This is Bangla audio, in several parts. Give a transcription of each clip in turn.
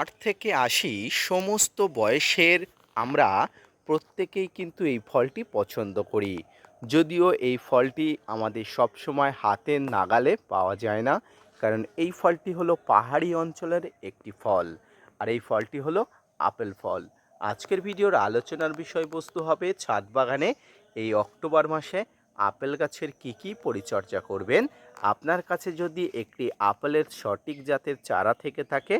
আট থেকে আশি সমস্ত বয়সের আমরা প্রত্যেকেই কিন্তু এই ফলটি পছন্দ করি। যদিও এই ফলটি আমাদের সবসময় হাতের নাগালে পাওয়া যায় না, কারণ এই ফলটি হলো পাহাড়ি অঞ্চলের একটি ফল, আর এই ফলটি হলো আপেল ফল। আজকের ভিডিওর আলোচনার বিষয়বস্তু হবে ছাদ বাগানে এই অক্টোবর মাসে আপেল গাছের কি কি পরিচর্যা করবেন। আপনার কাছে যদি একটি আপেলের সঠিক জাতের চারা থেকে থাকে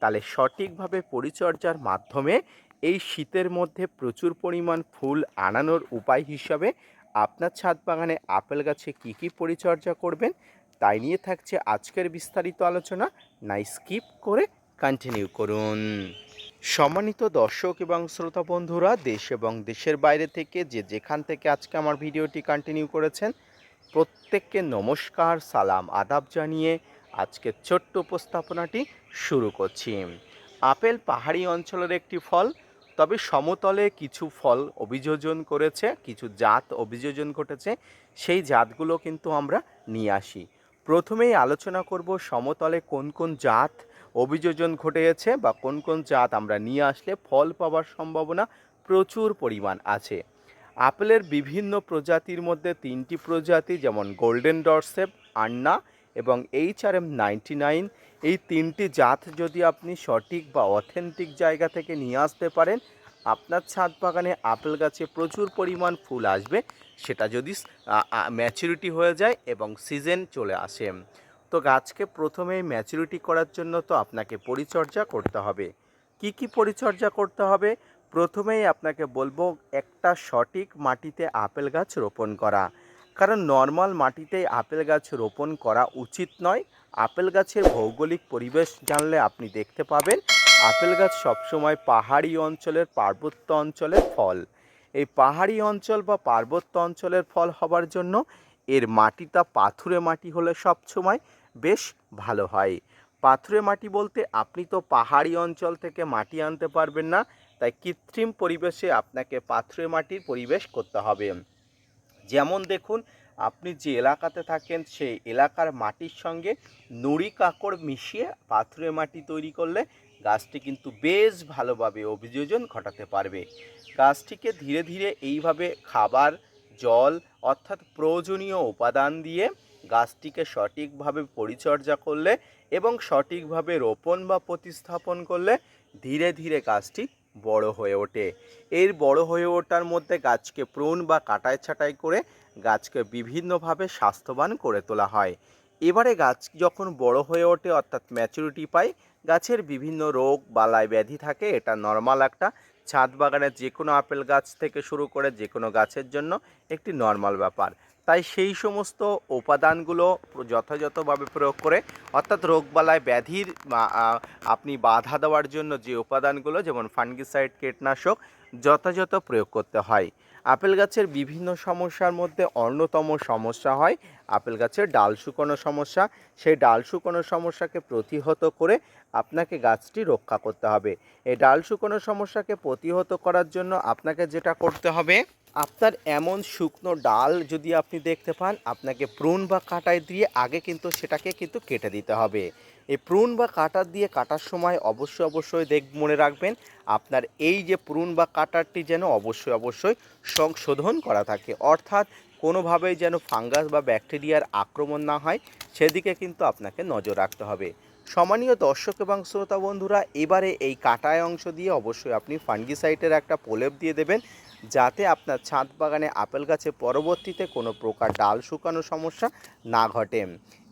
তাহলে সঠিকভাবে পরিচর্যার মাধ্যমে এই শীতের মধ্যে প্রচুর পরিমাণ ফুল আনানোর উপায় হিসাবে আপনার ছাদ বাগানে আপেল গাছে কি কি পরিচর্যা করবেন, তাই নিয়ে থাকছে আজকের বিস্তারিত আলোচনা। নাই স্কিপ করে কন্টিনিউ করুন। সম্মানিত দর্শক এবং শ্রোতা বন্ধুরা, দেশ এবং দেশের বাইরে থেকে যে যেখান থেকে আজকে আমার ভিডিওটি কন্টিনিউ করেছেন, প্রত্যেককে নমস্কার, সালাম, আদাব জানিয়ে আজকের ছোট্ট উপস্থাপনাটি শুরু করছি। আপেল পাহাড়ি অঞ্চলের একটি ফল, তবে সমতলে কিছু ফল অভিযোজন করেছে, কিছু জাত অভিযোজন ঘটেছে, সেই জাতগুলো কিন্তু আমরা নিয়ে আসি। প্রথমেই আলোচনা করব সমতলে কোন কোন জাত অভিযোজন ঘটেছে বা কোন কোন জাত আমরা নিয়ে আসলে ফল পাওয়ার সম্ভাবনা প্রচুর পরিমাণ আছে। আপেলের বিভিন্ন প্রজাতির মধ্যে তিনটি প্রজাতি যেমন গোল্ডেন ডরসেপ, আন্না এবং H R M ninety nine এই তিনটি জাত যদি আপনি সঠিক বা অথেন্টিক জায়গা থেকে নিয়ে আসতে পারেন, আপনার ছাদ বাগানে আপেল গাছে প্রচুর পরিমাণ ফুল আসবে, সেটা যদি ম্যাচুরিটি হয়ে যায় এবং সিজন চলে আসে। তো গাছকে প্রথমেই ম্যাচুরিটি করার জন্য তো আপনাকে পরিচর্যা করতে হবে। কি কি পরিচর্যা করতে হবে? প্রথমেই আপনাকে বলব একটা সঠিক মাটিতে আপেল গাছ রোপণ করা। কারণ নর্মাল মাটিতে আপেল গাছ রোপণ করা উচিত নয়। আপেল গাছের ভৌগোলিক পরিবেশ জানলে আপনি দেখতে পাবেন, আপেল গাছ সবসময় পাহাড়ি অঞ্চলের পার্বত্য অঞ্চলের ফল। এই পাহাড়ি অঞ্চল বা পার্বত্য অঞ্চলের ফল হবার জন্য এর মাটিটা পাথুরে মাটি হলে সবসময় বেশ ভালো হয়। পাথুরে মাটি বলতে আপনি তো পাহাড়ি অঞ্চল থেকে মাটি আনতে পারবেন না, তাই কৃত্রিম পরিবেশে আপনাকে পাথুরে মাটির পরিবেশ করতে হবে। যেমন দেখুন, আপনি যে এলাকাতে থাকেন, সেই এলাকার মাটির সঙ্গে নুড়ি কাকড় মিশিয়ে পাথুরে মাটি তৈরি করলে গাছটি কিন্তু বেশ ভালোভাবে অভিযোজন ঘটাতে পারবে। গাছটিকে ধীরে ধীরে এইভাবে খাবার, জল অর্থাৎ প্রয়োজনীয় উপাদান দিয়ে গাছটিকে সঠিকভাবে পরিচর্যা করলে এবং সঠিকভাবে রোপণ বা প্রতিস্থাপন করলে ধীরে ধীরে গাছটি বড় হয়ে ওঠে। এর বড় হয়ে ওঠার মধ্যে গাছকে প্রুন বা কাটাই ছাটাই করে গাছকে বিভিন্নভাবে স্বাস্থ্যবান করে তোলা হয়। এবারে গাছ যখন বড় হয়ে ওঠে, অর্থাৎ ম্যাচুরিটি পায়, গাছের বিভিন্ন রোগ, বালাই ব্যাধি থাকে, এটা নর্মাল একটা। ছাদ বাগানের যে কোনো আপেল গাছ থেকে শুরু করে যে কোনো গাছের জন্য একটি নর্মাল ব্যাপার। তাই সেই সমস্ত উপাদানগুলো যথাযথভাবে প্রয়োগ করে, অর্থাৎ রোগবালায় ব্যাধির আপনি বাধা দেওয়ার জন্য যে উপাদানগুলো, যেমন ফাঙ্গিসাইড, কীটনাশক, যথাযথ প্রয়োগ করতে হয়। আপেল গাছের বিভিন্ন সমস্যার মধ্যে অন্যতম সমস্যা হয় আপেল গাছের ডাল শুকনো সমস্যা, সেই ডাল শুকনো সমস্যাকে প্রতিহত করে আপনাকে গাছটি রক্ষা করতে হবে। এই ডাল শুকনো সমস্যাকে প্রতিহত করার জন্য আপনাকে যেটা করতে হবে, আপনার এমন শুকনো ডাল যদি আপনি দেখতে পান, আপনাকে প্রুন বা কাটায় দিয়ে আগে কিন্তু সেটাকে কিন্তু কেটে দিতে হবে। এই প্রুন বা কাটার দিয়ে কাটার সময় অবশ্যই অবশ্যই দেখ, মনে রাখবেন, আপনার এই যে প্রুন বা কাটারটি যেন অবশ্যই অবশ্যই সংশোধন করা থাকে। অর্থাৎ কোনোভাবেই যেন ফাঙ্গাস বা ব্যাকটেরিয়ার আক্রমণ না হয়, সেদিকে কিন্তু আপনাকে নজর রাখতে হবে। সমানীয় দর্শক এবং শ্রোতা বন্ধুরা, এবারে এই কাটায় অংশ দিয়ে অবশ্যই আপনি ফাঙ্গিসাইটের একটা প্রলেপ দিয়ে দেবেন, যাতে আপনার ছাদ বাগানে আপেল গাছে পরবর্তীতে কোনো প্রকার ডাল শুকানো সমস্যা না ঘটে।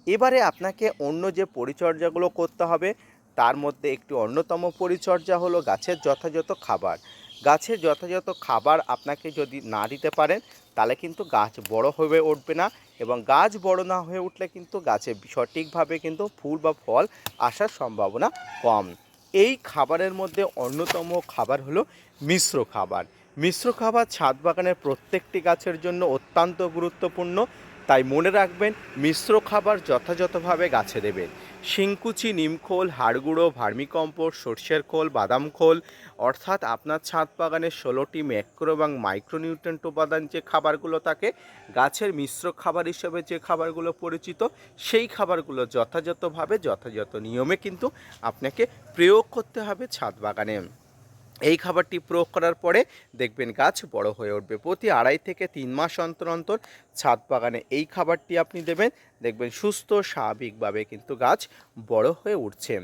এবারে আপনাকে অন্য যে পরিচর্যাগুলো করতে হবে, তার মধ্যে একটি অন্যতম পরিচর্যা হলো গাছের যথাযথ খাবার। গাছের যথাযথ খাবার আপনাকে যদি না দিতে পারেন তাহলে কিন্তু গাছ বড় হয়ে উঠবে না এবং গাছ বড় না হয়ে উঠলে কিন্তু গাছে সঠিকভাবে কিন্তু ফুল বা ফল আসার সম্ভাবনা কম। এই খাবারের মধ্যে অন্যতম খাবার হলো মিশ্র খাবার। মিশ্র খাবার ছাদ বাগানের প্রত্যেকটি গাছের জন্য অত্যন্ত গুরুত্বপূর্ণ। তাই মনে রাখবেন, মিশ্র খাবার যথাযথভাবে গাছে দেবেন। শিংকুচি নিমখোল হাড়গুঁড়ো ভার্মিকম্পোস্ট সর্ষের খোল, বাদাম খোল, অর্থাৎ আপনার ছাদ বাগানের ষোলোটি ম্যাক্রো এবং মাইক্রোনিউট্রেন্ট উপাদান যে খাবারগুলো থাকে, গাছের মিশ্র খাবার হিসেবে যে খাবারগুলো পরিচিত, সেই খাবারগুলো যথাযথভাবে, যথাযথ নিয়মে কিন্তু আপনাকে প্রয়োগ করতে হবে ছাদ বাগানে। এই খাবারটি প্রয়োগ করার পরে দেখবেন গাছ বড় হয়ে উঠবে। প্রতি আড়াই থেকে তিন মাস অন্তর অন্তর ছাদ বাগানে এই খাবারটি আপনি দেবেন। দেখবেন সুস্থ, স্বাভাবিকভাবে কিন্তু গাছ বড় হয়ে উঠছে।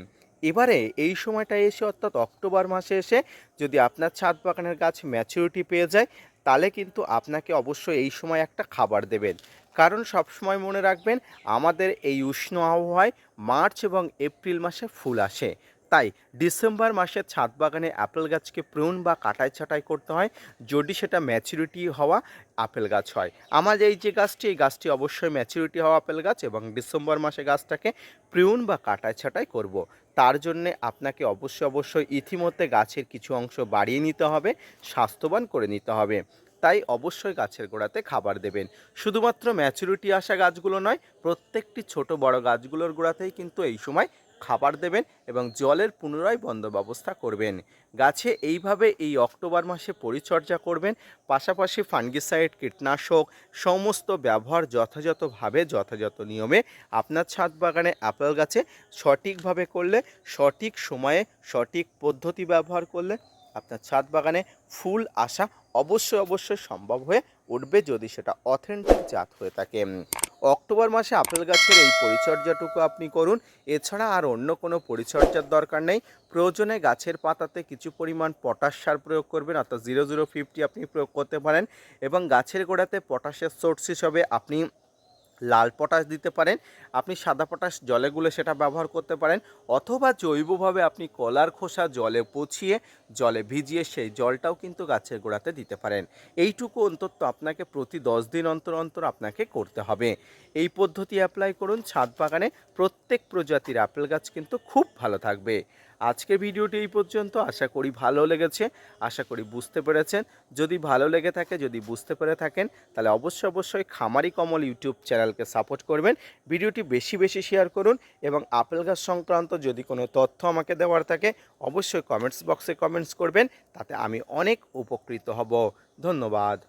এবারে এই সময়টা এসে অর্থাৎ অক্টোবর মাসে এসে যদি আপনার ছাদ বাগানের গাছ ম্যাচুরিটি পেয়ে যায়, তাহলে কিন্তু আপনাকে অবশ্যই এই সময় একটা খাবার দেবেন। কারণ সবসময় মনে রাখবেন, আমাদের এই উষ্ণ আবহাওয়ায় মার্চ এবং এপ্রিল মাসে ফুল আসে। তাই ডিসেম্বর মাসে ছাদ বাগানে আপেল গাছকে প্রুন বা কাটাই ছাটাই করতে হয়। যদি সেটা ম্যাচুরিটি হওয়া আপেল গাছ হয়। আমার এই যে গাছটি, এই গাছটি অবশ্যই ম্যাচুরিটি হওয়া আপেল গাছ এবং ডিসেম্বর মাসে গাছটাকে প্রিউন বা কাটাই ছাটাই করব। তার জন্যে আপনাকে অবশ্যই অবশ্যই ইতিমধ্যে গাছের কিছু অংশ বাড়িয়ে নিতে হবে, স্বাস্থ্যবান করে নিতে হবে। তাই অবশ্যই গাছের গোড়াতে খাবার দেবেন। শুধুমাত্র ম্যাচুরিটি আসা গাছগুলো নয়, প্রত্যেকটি ছোট বড় গাছগুলোর গোড়াতেই কিন্তু এই সময় খাবার দেবেন এবং জলের পুনরায় বন্ধ ব্যবস্থা করবেন। গাছে এইভাবে এই অক্টোবর মাসে পরিচর্যা করবেন। পাশাপাশি ফাঙ্গিসাইড, কীটনাশক, সমস্ত ব্যবহার যথাযথভাবে, যথাযথ নিয়মে আপনার ছাদ বাগানে আপেল গাছে সঠিকভাবে করলে, সঠিক সময়ে, সঠিক পদ্ধতি ব্যবহার করলে আপনার ছাদ বাগানে ফুল আসা অবশ্যই অবশ্যই সম্ভব হয়ে উঠবে যদি সেটা অথেন্টিক জাত হয়ে থাকে। অক্টোবর মাসে আপেল গাছের এই পরিচর্যাটুকু আপনি করুন। এছাড়া আর অন্য কোনো পরিচর্যার দরকার নেই। প্রয়োজনে গাছের পাতাতে কিছু পরিমাণ পটাশ সার প্রয়োগ করবেন, অর্থাৎ জিরো জিরো ফিফটি আপনি প্রয়োগ করতে পারেন এবং গাছের গোড়াতে পটাশের সোর্স হিসাবে আপনি লাল পটাশ দিতে পারেন, আপনি সাদা পটাশ জলে গুলে সেটা ব্যবহার করতে পারেন, অথবা জৈবভাবে আপনি কলার খোসা জলে পচিয়ে, জলে ভিজিয়ে সেই জলটাও কিন্তু গাছের গোড়াতে দিতে পারেন। এইটুকু অন্তত আপনাকে প্রতি দশ দিন অন্তর অন্তর আপনাকে করতে হবে। এই পদ্ধতি অ্যাপ্লাই করুন, ছাদ বাগানে প্রত্যেক প্রজাতির আপেল গাছ কিন্তু খুব ভালো থাকবে। আজকে ভিডিওটি এই পর্যন্ত। আশা করি ভালো লেগেছে। আশা করি বুঝতে পেরেছেন। যদি ভালো লেগে থাকে, যদি বুঝতে পেরে থাকেন, তাহলে অবশ্যই অবশ্যই খামারি কমল ইউটিউব চ্যানেলকে সাপোর্ট করবেন। ভিডিওটি বেশি বেশি শেয়ার করুন এবং আপেল গাছ সংক্রান্ত যদি কোনো তথ্য আমাকে দেওয়ার থাকে, অবশ্যই কমেন্টস বক্সে কমেন্টস করবেন, তাতে আমি অনেক উপকৃত হব। ধন্যবাদ।